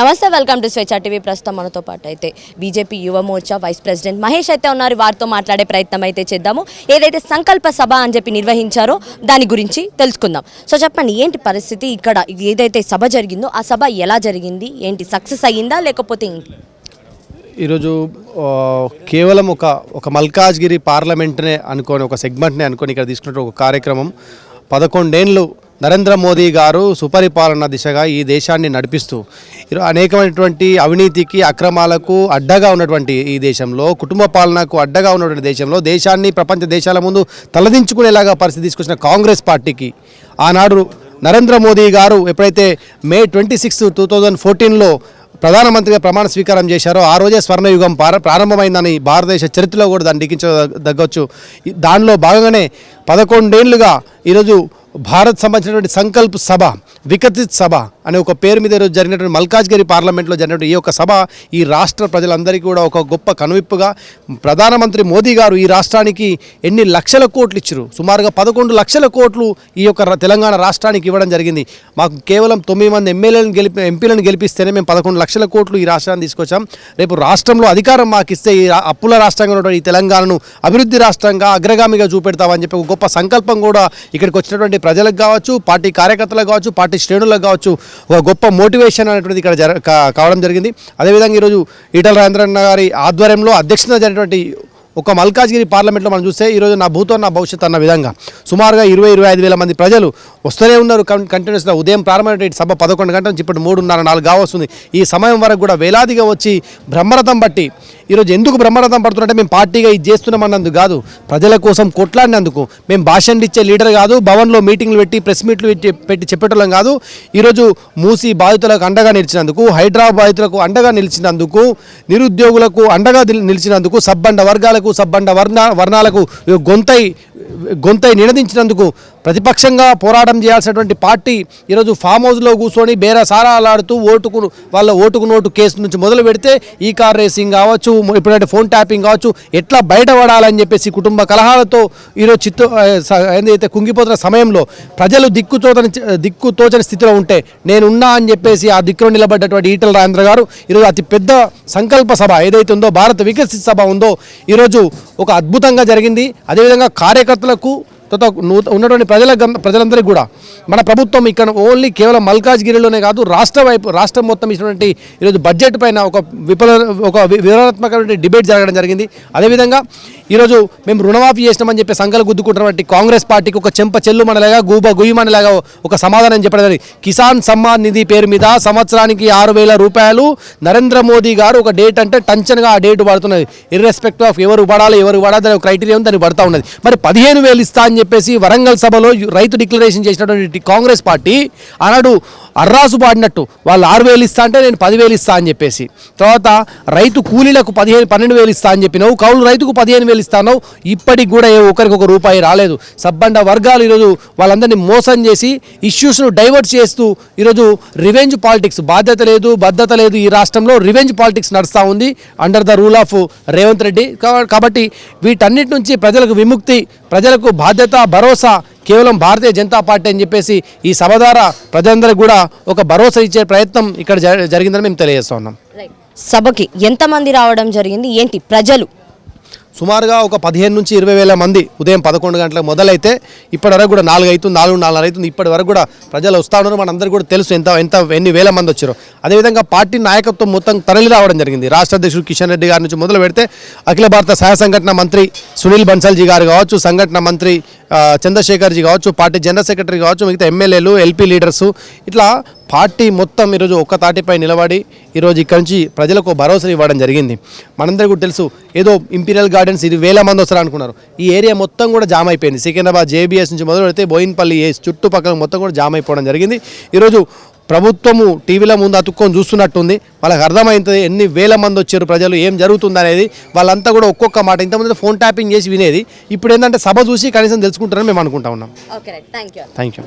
నమస్తే welcome to స్వేచ్ఛ TV. ప్రస్తుతం మనతో పాటు అయితే బీజేపీ యువ మోర్చా వైస్ ప్రెసిడెంట్ మహేష్ అయితే ఉన్నారు. వారితో మాట్లాడే ప్రయత్నం అయితే చేద్దాము. ఏదైతే సంకల్ప సభ అని చెప్పి నిర్వహించారో దాని గురించి తెలుసుకుందాం. సో చెప్పండి ఏంటి పరిస్థితి? ఇక్కడ ఏదైతే సభ జరిగిందో ఆ సభ ఎలా జరిగింది? ఏంటి సక్సెస్ అయ్యిందా లేకపోతే ఏంటి? ఈరోజు కేవలం ఒక ఒక మల్కాజ్గిరి పార్లమెంట్నే అనుకొని ఒక సెగ్మెంట్నే అనుకొని ఇక్కడ తీసుకున్న ఒక కార్యక్రమం. పదకొండేండ్లు నరేంద్ర మోదీ గారు సుపరిపాలన దిశగా ఈ దేశాన్ని నడిపిస్తూ అనేకమైనటువంటి అవినీతికి అక్రమాలకు అడ్డగా ఉన్నటువంటి ఈ దేశంలో కుటుంబ పాలనకు అడ్డగా ఉన్నటువంటి దేశంలో దేశాన్ని ప్రపంచ దేశాల ముందు తలదించుకునేలాగా పరిస్థితి తీసుకొచ్చిన కాంగ్రెస్ పార్టీకి ఆనాడు నరేంద్ర మోదీ గారు ఎప్పుడైతే May twenty six two thousand ఫోర్టీన్లో ప్రధానమంత్రిగా ప్రమాణ స్వీకారం చేశారో ఆ రోజే స్వర్ణయుగం ప్రారంభమైందని భారతదేశ చరిత్రలో కూడా దాన్ని లిఖించదగ్గొచ్చు దానిలో భాగంగానే పదకొండేళ్ళుగా ఈరోజు భారత్ సంబంధించినటువంటి సంకల్ప్ సభ వికసిత్ సభ అనే ఒక పేరు మీద ఈరోజు జరిగినటువంటి మల్కాజ్గిరి పార్లమెంట్లో జరిగినటువంటి ఈ యొక్క సభ ఈ రాష్ట్ర ప్రజలందరికీ కూడా ఒక గొప్ప కనువిప్పుగా ప్రధానమంత్రి మోదీ గారు ఈ రాష్ట్రానికి ఎన్ని లక్షల కోట్లు ఇచ్చారు? సుమారుగా పదకొండు లక్షల కోట్లు ఈ యొక్క తెలంగాణ రాష్ట్రానికి ఇవ్వడం జరిగింది. మాకు కేవలం తొమ్మిది మంది ఎమ్మెల్యేలను గెలిపి ఎంపీలను గెలిపిస్తేనే మేము పదకొండు లక్షల కోట్లు ఈ రాష్ట్రాన్ని తీసుకొచ్చాం. రేపు రాష్ట్రంలో అధికారం మాకు ఇస్తే ఈ అప్పుల రాష్ట్రంగా ఉన్నటువంటి ఈ తెలంగాణను అభివృద్ధి రాష్ట్రంగా అగ్రగామిగా చూపెడతామని చెప్పి ఒక గొప్ప సంకల్పం కూడా ఇక్కడికి వచ్చినటువంటి ప్రజలకు కావచ్చు పార్టీ కార్యకర్తలకు కావచ్చు పార్టీ శ్రేణులకు కావచ్చు ఒక గొప్ప మోటివేషన్ అనేటువంటిది ఇక్కడ జర కావడం జరిగింది. అదేవిధంగా ఈరోజు ఈటల రాజేంద్రన్న గారి ఆధ్వర్యంలో అధ్యక్షత జరిగినటువంటి ఒక మల్కాజ్గిరి పార్లమెంట్లో మనం చూస్తే ఈరోజు నా భూతో నా భవిష్యత్ అన్న విధంగా సుమారుగా ఇరవై ఇరవై ఐదు వేల మంది ప్రజలు వస్తూనే ఉన్నారు కంటిన్యూస్గా ఉదయం ప్రారంభమైన సభ పదకొండు గంటల నుంచి ఇప్పుడు మూడున్నర నాలుగు కావస్తుంది. ఈ సమయం వరకు కూడా వేలాదిగా వచ్చి బ్రహ్మరథం బట్టి ఈరోజు ఎందుకు బ్రహ్మరథం పడుతున్నట్టే మేము పార్టీగా ఇది చేస్తున్నామన్నందుకు కాదు ప్రజల కోసం కొట్లాడినందుకు. మేము భాషణ ఇచ్చే లీడర్ కాదు భవన్లో మీటింగ్లు పెట్టి ప్రెస్ మీట్లు పెట్టి పెట్టి చెప్పేటోళ్ళం కాదు. ఈరోజు మూసి బాధితులకు అండగా నిలిచినందుకు హైదరాబాద్ బాధితులకు అండగా నిలిచినందుకు నిరుద్యోగులకు అండగా నిలిచినందుకు సబ్బండ వర్గాలకు సబ్బండ వర్ణ వర్ణాలకు గొంతై గొంతై నినదించినందుకు ప్రతిపక్షంగా పోరాటం చేయాల్సినటువంటి పార్టీ ఈరోజు ఫామ్ హౌస్లో కూర్చొని బేర సారాలాడుతూ ఓటుకు వాళ్ళ ఓటుకు నోటు కేసు నుంచి మొదలు పెడితే ఈ కార్ రేసింగ్ కావచ్చు ఇప్పుడంటే ఫోన్ ట్యాపింగ్ కావచ్చు ఎట్లా బయటపడాలని చెప్పేసి కుటుంబ కలహాలతో ఈరోజు చిత్తు స- ఏదైతే కుంగిపోతున్న సమయంలో ప్రజలు దిక్కు తోచని దిక్కు తోచని స్థితిలో ఉంటే నేనున్నా అని చెప్పేసి ఆ దిక్కులో నిలబడ్డటువంటి ఈటల రాజేంద్ర గారు ఈరోజు అతి పెద్ద సంకల్ప సభ ఏదైతే ఉందో భారత వికసిత సభ ఉందో ఈరోజు ఒక అద్భుతంగా జరిగింది. అదేవిధంగా కార్యకర్త రైతులకు తర్వాత ఉన్నటువంటి ప్రజల ప్రజలందరికీ కూడా మన ప్రభుత్వం ఇక్కడ ఓన్లీ కేవలం మల్కాజ్గిరిలోనే కాదు రాష్ట్ర వైపు రాష్ట్రం మొత్తం ఇచ్చినటువంటి ఈరోజు బడ్జెట్ పైన ఒక విఫల ఒక వివరణాత్మకమైన డిబేట్ జరగడం జరిగింది. అదేవిధంగా ఈరోజు మేము రుణమాఫీ చేసినామని చెప్పి సంఘాలు గుద్దుకుంటున్నటువంటి కాంగ్రెస్ పార్టీకి ఒక చెంప చెల్లు మనలాగా గూబ గుయ్యమనలాగా ఒక సమాధానం చెప్పడం జరిగింది. కిసాన్ సమ్మాన్ నిధి పేరు మీద సంవత్సరానికి ఆరు వేల రూపాయలు నరేంద్ర మోదీ గారు ఒక డేట్ అంటే టంచన్గా ఆ డేట్ పడుతున్నది ఇర్రెస్పెక్ట్ ఆఫ్ ఎవరు పడాలి ఎవరు పడాలి దాని క్రైటీరియా దాన్ని దానికి పడతా ఉన్నది. మరి పదిహేను వేలు ఇస్తా అని చెప్పేసి వరంగల్ సభలో రైతు డిక్లరేషన్ చేసినటువంటి కాంగ్రెస్ పార్టీ ఆనాడు అర్రాసు పాడినట్టు వాళ్ళు ఆరు వేలు ఇస్తా అంటే నేను పదివేలు ఇస్తా అని చెప్పేసి. తర్వాత రైతు కూలీలకు పదిహేను పన్నెండు వేలు ఇస్తా అని చెప్పినావు కౌలు రైతుకు పదిహేను వేలు ఇస్తానో ఇప్పటికి కూడా ఏ ఒకరికి ఒక రూపాయి రాలేదు. సబ్బండ వర్గాలు ఈరోజు వాళ్ళందరినీ మోసం చేసి ఇష్యూస్ను డైవర్ట్ చేస్తూ ఈరోజు రివెంజ్ పాలిటిక్స్ బాధ్యత లేదు భద్రత లేదు ఈ రాష్ట్రంలో రివెంజ్ పాలిటిక్స్ నడుస్తూ ఉంది under the rule of Revanth Reddy. కాబట్టి వీటన్నిటి నుంచి ప్రజలకు విముక్తి ప్రజలకు బాధ్యత భరోసా కేవలం భారతీయ జనతా పార్టీ అని చెప్పేసి ఈ సభ ద్వారా ప్రజలందరికీ కూడా ఒక భరోసా ఇచ్చే ప్రయత్నం ఇక్కడ జ- జరిగిందని మేము తెలియజేస్తున్నాం సభకి ఎంతమంది రావడం జరిగింది? ఏంటి ప్రజలు? సుమారుగా ఒక పదిహేను నుంచి ఇరవై వేల మంది ఉదయం పదకొండు గంటలకు మొదలైతే ఇప్పటి వరకు కూడా నాలుగు అవుతుంది నాలుగు నాలుగు అవుతుంది. ఇప్పటి వరకు కూడా ప్రజలు వస్తూ ఉన్నారు. మనందరికీ కూడా తెలుసు ఎంత ఎంత ఎన్ని వేల మంది వచ్చారో. అదేవిధంగా పార్టీ నాయకత్వం మొత్తం తరలి రావడం జరిగింది. రాష్ట్ర అధ్యక్షుడు కిషన్ రెడ్డి గారి నుంచి మొదలు పెడితే అఖిల భారత సహాయ సంఘటన మంత్రి సునీల్ బన్సల్జీ గారు కావచ్చు సంఘటన మంత్రి చంద్రశేఖర్జీ కావచ్చు పార్టీ జనరల్ సెక్రటరీ కావచ్చు మిగతా ఎమ్మెల్యేలు ఎల్పీ లీడర్స్ ఇట్లా పార్టీ మొత్తం ఈరోజు ఒక్క తాటిపై నిలబడి ఈరోజు ఇక్కడి నుంచి ప్రజలకు భరోసా ఇవ్వడం జరిగింది. మనందరికీ కూడా తెలుసు ఏదో ఇంపీరియల్ గార్డెన్స్ ఇది వేల మంది వస్తారు అనుకున్నారు. ఈ ఏరియా మొత్తం కూడా జామ్ అయిపోయింది. సికింద్రాబాద్ జేబీఎస్ నుంచి మొదలు పెడితే బోయిన్పల్లి ఏ చుట్టుపక్కల మొత్తం కూడా జామ్ అయిపోవడం జరిగింది. ఈరోజు ప్రభుత్వము టీవీల ముందు అతుక్కొని చూస్తున్నట్టుంది. వాళ్ళకి అర్థమైంది ఎన్ని వేల మంది వచ్చారు ప్రజలు ఏం జరుగుతుంది అనేది. వాళ్ళంతా కూడా ఒక్కొక్క మాట. ఇంతకుముందు ఫోన్ ట్యాపింగ్ చేసి వినేది. ఇప్పుడు ఏంటంటే సభ చూసి కనీసం తెలుసుకుంటారని మేము అనుకుంటా ఉన్నాం. Thank you